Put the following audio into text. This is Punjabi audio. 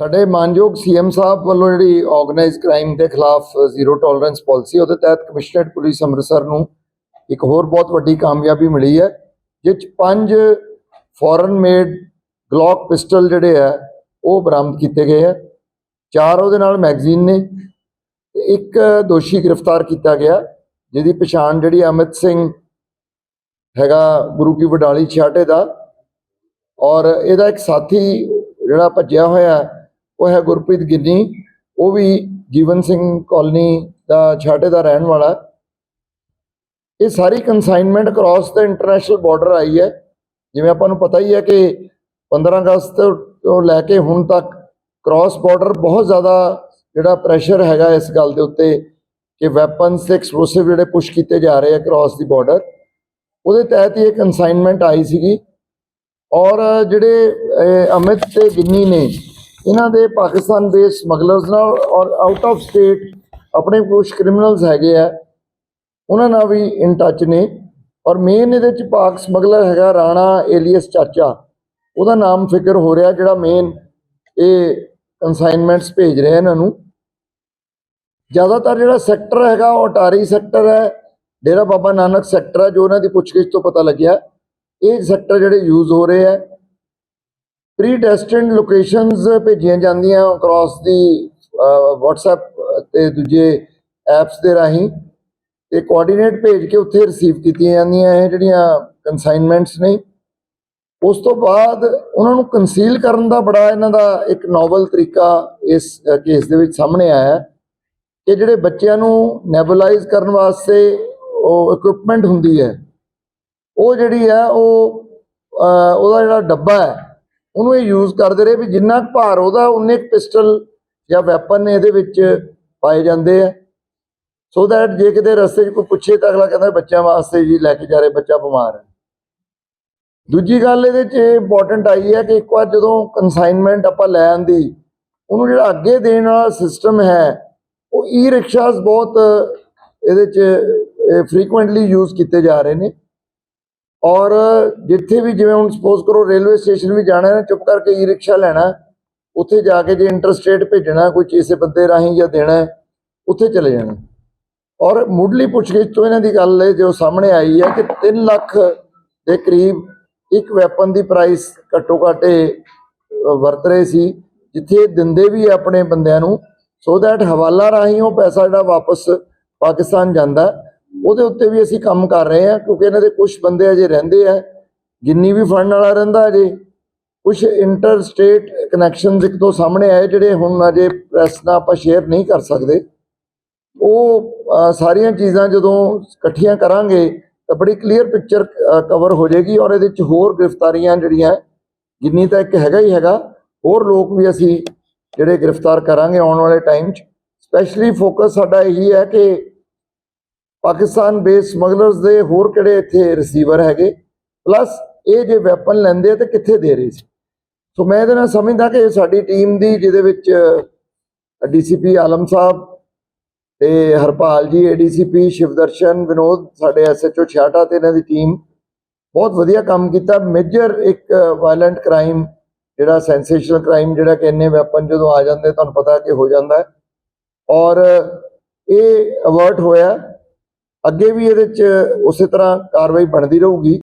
ਸਾਡੇ ਮਾਨਯੋਗ ਸੀਐਮ ਸਾਹਿਬ ਵੱਲੋਂ ਜਿਹੜੀ ਆਰਗੇਨਾਈਜ਼ ਕ੍ਰਾਈਮ ਦੇ ਖਿਲਾਫ ਜ਼ੀਰੋ ਟੋਲਰੈਂਸ ਪਾਲਿਸੀ ਉਹਦੇ ਤਹਿਤ ਕਮਿਸ਼ਨਰੇਟ ਪੁਲਿਸ ਅੰਮ੍ਰਿਤਸਰ ਨੂੰ ਇੱਕ ਹੋਰ ਬਹੁਤ ਵੱਡੀ ਕਾਮਯਾਬੀ ਮਿਲੀ ਹੈ ਜਿਸ 'ਚ ਪੰਜ ਫੋਰਨ ਮੇਡ ਗਲੌਕ ਪਿਸਟਲ ਜਿਹੜੇ ਆ ਉਹ ਬਰਾਮਦ ਕੀਤੇ ਗਏ ਆ ਚਾਰ ਉਹਦੇ ਨਾਲ ਮੈਗਜ਼ੀਨ ਨੇ, ਤੇ ਇੱਕ ਦੋਸ਼ੀ ਗ੍ਰਿਫਤਾਰ ਕੀਤਾ ਗਿਆ, ਜਿਹਦੀ ਪਛਾਣ ਜਿਹੜੀ ਅਮਿਤ ਸਿੰਘ ਹੈਗਾ ਗੁਰੂ ਕੀ ਵਡਾਲੀ ਛਾਟੇ ਦਾ, ਔਰ ਇਹਦਾ ਇੱਕ ਸਾਥੀ ਜਿਹੜਾ ਭੱਜਿਆ ਹੋਇਆ ਉਹ ਹੈ ਗੁਰਪ੍ਰੀਤ ਗਿੰਨੀ ਉਹ ਵੀ ਜੀਵਨ ਸਿੰਘ ਕਾਲਨੀ ਦਾ ਛਾਟੇ ਦਾ ਰਹਿਣ ਵਾਲਾ ਇਹ ਸਾਰੀ ਕਨਸਾਈਨਮੈਂਟ ਕ੍ਰਾਸ ਦਾ ਇੰਟਰਨੈਸ਼ਨਲ ਬਾਰਡਰ ਆਈ ਹੈ। ਜਿਵੇਂ ਆਪਾਂ ਨੂੰ ਪਤਾ ਹੀ ਹੈ ਕਿ 15 ਅਗਸਤ ਤੋਂ ਲੈ ਕੇ ਹੁਣ ਤੱਕ ਕ੍ਰਾਸ ਬਾਰਡਰ ਬਹੁਤ ਜ਼ਿਆਦਾ ਜਿਹੜਾ ਪ੍ਰੈਸ਼ਰ ਹੈਗਾ ਇਸ ਗੱਲ ਦੇ ਉੱਤੇ ਕਿ ਵੈਪਨਸ ਤੇ ਐਕਸਪਲੋਸਿਵ ਜਿਹੜੇ ਪੁਸ਼ ਕੀਤੇ ਜਾ ਰਹੇ ਆ ਕ੍ਰਾਸ ਦੀ ਬਾਰਡਰ ਉਹਦੇ ਤਹਿਤ ਹੀ ਇਹ ਕਨਸਾਈਨਮੈਂਟ ਆਈ ਸੀਗੀ। ਔਰ ਜਿਹੜੇ ਅਮਿਤ ਤੇ ਗਿੰਨੀ ਨੇ ਇਹਨਾਂ ਦੇ ਪਾਕਿਸਤਾਨ ਦੇ ਸਮਗਲਰਸ ਨਾਲ ਔਰ ਆਊਟ ਆਫ ਸਟੇਟ ਆਪਣੇ ਕੁਝ ਕ੍ਰਿਮੀਨਲਸ ਹੈਗੇ ਆ, ਉਹਨਾਂ ਨਾਲ ਵੀ ਇਨ ਟੱਚ ਨੇ। ਔਰ ਮੇਨ ਇਹਦੇ ਚ ਪਾਕ ਸਮਗਲਰ ਹੈਗਾ ਰਾਣਾ ਏਲੀਅਸ ਚਾਚਾ, ਉਹਦਾ ਨਾਮ ਫਿਕਰ ਹੋ ਰਿਹਾ ਜਿਹੜਾ ਮੇਨ ਇਹ ਕਨਸਾਈਨਮੈਂਟਸ ਭੇਜ ਰਿਹਾ ਇਹਨਾਂ ਨੂੰ। ਜ਼ਿਆਦਾਤਰ ਜਿਹੜਾ ਸੈਕਟਰ ਹੈਗਾ ਉਹ ਅਟਾਰੀ ਸੈਕਟਰ ਹੈ, ਡੇਰਾ ਬਾਬਾ ਨਾਨਕ ਸੈਕਟਰ ਹੈ, ਜੋ ਉਹਨਾਂ ਦੀ ਪੁੱਛਗਿੱਛ ਤੋਂ ਪਤਾ ਲੱਗਿਆ। ਇਹ ਸੈਕਟਰ ਜਿਹੜੇ ਯੂਜ਼ ਹੋ ਰਹੇ ਹੈ ਪ੍ਰੀ ਡੈਸਟਿਨਡ ਲੋਕੇਸ਼ਨਸ ਭੇਜੀਆਂ ਜਾਂਦੀਆਂ ਅਕ੍ਰੋਸ ਦੀ WhatsApp ਤੇ ਦੂਜੇ ਐਪਸ ਦੇ ਰਾਹੀਂ ਤੇ ਕੋਆਰਡੀਨੇਟ ਭੇਜ ਕੇ ਉੱਥੇ ਰਿਸੀਵ ਕੀਤੀਆਂ ਜਾਂਦੀਆਂ ਇਹ ਜਿਹੜੀਆਂ ਕਨਸਾਈਨਮੈਂਟਸ ਨੇ। ਉਸ ਤੋਂ ਬਾਅਦ ਉਹਨਾਂ ਨੂੰ ਕੰਸੀਲ ਕਰਨ ਦਾ ਬੜਾ ਇਹਨਾਂ ਦਾ ਇੱਕ ਨੋਵਲ ਤਰੀਕਾ ਇਸ ਕੇਸ ਦੇ ਵਿੱਚ ਸਾਹਮਣੇ ਆਇਆ ਕਿ ਜਿਹੜੇ ਬੱਚਿਆਂ ਨੂੰ ਨੈਬੂਲਾਈਜ਼ ਕਰਨ ਵਾਸਤੇ ਉਹ ਇਕਵਿਪਮੈਂਟ ਹੁੰਦੀ ਹੈ, ਉਹ ਜਿਹੜੀ ਹੈ ਉਹ ਉਹਦਾ ਜਿਹੜਾ ਡੱਬਾ ਹੈ ਉਹਨੂੰ ਇਹ ਯੂਜ਼ ਕਰਦੇ ਰਹੇ ਵੀ ਜਿੰਨਾ ਕੁ ਭਾਰ ਉਹਦਾ, ਉਨੇ ਪਿਸਟਲ ਜਾਂ ਵੈਪਨ ਇਹਦੇ ਵਿੱਚ ਪਾਏ ਜਾਂਦੇ ਆ। ਸੋ ਦੈਟ ਜੇ ਕਿਤੇ ਰਸਤੇ 'ਚ ਕੋਈ ਪੁੱਛੇ ਤਾਂ ਅਗਲਾ ਕਹਿੰਦਾ ਬੱਚਿਆਂ ਵਾਸਤੇ ਜੀ ਲੈ ਕੇ ਜਾ ਰਹੇ ਬੱਚਾ ਬਿਮਾਰ। ਹੈ ਦੂਜੀ ਗੱਲ ਇਹਦੇ 'ਚ ਇੰਪੋਰਟੈਂਟ ਆਈ ਹੈ ਕਿ ਇੱਕ ਵਾਰ ਜਦੋਂ ਕਨਸਾਈਨਮੈਂਟ ਆਪਾਂ ਲੈ ਆਂਦੀ, ਉਹਨੂੰ ਜਿਹੜਾ ਅੱਗੇ ਦੇਣ ਵਾਲਾ ਸਿਸਟਮ ਹੈ, ਉਹ ਈ ਰਿਕਸ਼ਾਸ ਬਹੁਤ ਇਹਦੇ 'ਚ ਫ੍ਰੀਕੁਐਂਟਲੀ ਯੂਜ਼ ਕੀਤੇ ਜਾ ਰਹੇ ਨੇ। ਔਰ ਜਿੱਥੇ ਵੀ ਜਿਵੇਂ ਹੁਣ ਸਪੋਜ਼ ਕਰੋ ਰੇਲਵੇ ਸਟੇਸ਼ਨ ਵੀ ਜਾਣਾ ਹੈ ਚੁੱਪ ਕਰਕੇ ਈ ਰਿਕਸ਼ਾ ਲੈਣਾ ਉੱਥੇ ਜਾ ਕੇ ਜੇ ਇੰਟਰਸਟੇਟ ਭੇਜਣਾ ਕੋਈ ਕਿਸੇ ਬੰਦੇ ਰਾਹੀਂ ਜਾਂ ਦੇਣਾ ਉੱਥੇ ਚਲੇ ਜਾਣਾ ਔਰ ਮੁੱਢਲੀ ਪੁੱਛਗਿੱਛ ਤੋਂ ਇਹਨਾਂ ਦੀ ਗੱਲ ਹੈ ਜੋ ਸਾਹਮਣੇ ਆਈ ਹੈ ਕਿ 3 ਲੱਖ ਦੇ ਕਰੀਬ ਇੱਕ ਵੈਪਨ ਦੀ ਪ੍ਰਾਈਸ ਘੱਟੋ ਘੱਟ ਇਹ, ਵਰਤ ਰਹੇ ਸੀ ਜਿੱਥੇ ਦਿੰਦੇ ਵੀ ਹੈ ਆਪਣੇ ਬੰਦਿਆਂ ਨੂੰ ਸੋ ਦੈਟ ਹਵਾਲਾ ਰਾਹੀਂ ਉਹ ਪੈਸਾ ਜਿਹੜਾ ਵਾਪਸ ਪਾਕਿਸਤਾਨ ਜਾਂਦਾ ਉਹਦੇ ਉੱਤੇ ਵੀ ਅਸੀਂ ਕੰਮ ਕਰ ਰਹੇ ਹਾਂ, ਕਿਉਂਕਿ ਇਹਨਾਂ ਦੇ ਕੁਝ ਬੰਦੇ ਅਜੇ ਰਹਿੰਦੇ ਆ, ਜਿੰਨੀ ਵੀ ਫੜਨ ਵਾਲਾ ਰਹਿੰਦਾ ਅਜੇ ਕੁਝ ਇੰਟਰ ਸਟੇਟ ਕਨੈਕਸ਼ਨਸ ਇੱਕ ਤੋਂ ਸਾਹਮਣੇ ਆਏ ਜਿਹੜੇ ਹੁਣ ਅਜੇ ਪ੍ਰੈਸ ਨਾਲ ਆਪਾਂ ਸ਼ੇਅਰ ਨਹੀਂ ਕਰ ਸਕਦੇ। ਉਹ ਸਾਰੀਆਂ ਚੀਜ਼ਾਂ ਜਦੋਂ ਇਕੱਠੀਆਂ ਕਰਾਂਗੇ, ਤਾਂ ਬੜੀ ਕਲੀਅਰ ਪਿਕਚਰ ਕਵਰ ਹੋ ਜਾਏਗੀ ਔਰ ਇਹਦੇ ਵਿੱਚ ਹੋਰ ਗ੍ਰਿਫਤਾਰੀਆਂ ਜਿਹੜੀਆਂ, ਜਿੰਨੀ ਤਾਂ ਇੱਕ ਹੈਗਾ ਹੀ ਹੈਗਾ, ਹੋਰ ਲੋਕ ਵੀ ਅਸੀਂ ਜਿਹੜੇ ਗ੍ਰਿਫਤਾਰ ਕਰਾਂਗੇ ਆਉਣ ਵਾਲੇ ਟਾਈਮ 'ਚ। ਸਪੈਸ਼ਲੀ ਫੋਕਸ ਸਾਡਾ ਇਹੀ ਹੈ ਕਿ ਪਾਕਿਸਤਾਨ ਬੇਸ ਸਮਗਲਰਸ ਦੇ ਹੋਰ ਕਿਹੜੇ ਇੱਥੇ ਰਿਸੀਵਰ ਹੈਗੇ? ਪਲੱਸ ਇਹ ਜੇ ਵੈਪਨ ਲੈਂਦੇ ਆ ਤੇ ਕਿੱਥੇ ਦੇ ਰਹੇ ਸੀ? ਸੋ ਮੈਂ ਇਹਦੇ ਨਾਲ ਸਮਝਦਾ ਕਿ ਸਾਡੀ ਟੀਮ ਦੀ ਜਿਹਦੇ ਵਿੱਚ ਡੀਸੀਪੀ ਆਲਮ ਸਾਹਿਬ ਤੇ ਹਰਪਾਲ ਜੀ ਏਡੀਸੀਪੀ ਸ਼ਿਵਦਰਸ਼ਨ, ਵਿਨੋਦ, ਸਾਡੇ ਐਸਐਚਓ ਛਿਆਟਾ ਤੇ ਇਹਨਾਂ ਦੀ ਟੀਮ ਬਹੁਤ ਵਧੀਆ ਕੰਮ ਕੀਤਾ। ਮੇਜਰ ਇੱਕ ਵਾਇਲੈਂਟ ਕ੍ਰਾਈਮ ਜਿਹੜਾ ਸੈਂਸੇਸ਼ਨਲ ਕ੍ਰਾਈਮ ਜਿਹੜਾ ਕਿ ਇੰਨੇ ਵੈਪਨ ਜਦੋਂ ਆ ਜਾਂਦੇ, ਤੁਹਾਨੂੰ ਪਤਾ ਕਿ ਹੋ ਜਾਂਦਾ ਔਰ ਇਹ ਅਵਰਟ ਹੋਇਆ। ਅੱਗੇ ਵੀ ਇਹਦੇ ਚ ਉਸੇ ਤਰ੍ਹਾਂ ਕਾਰਵਾਈ ਬਣਦੀ ਰਹੂਗੀ।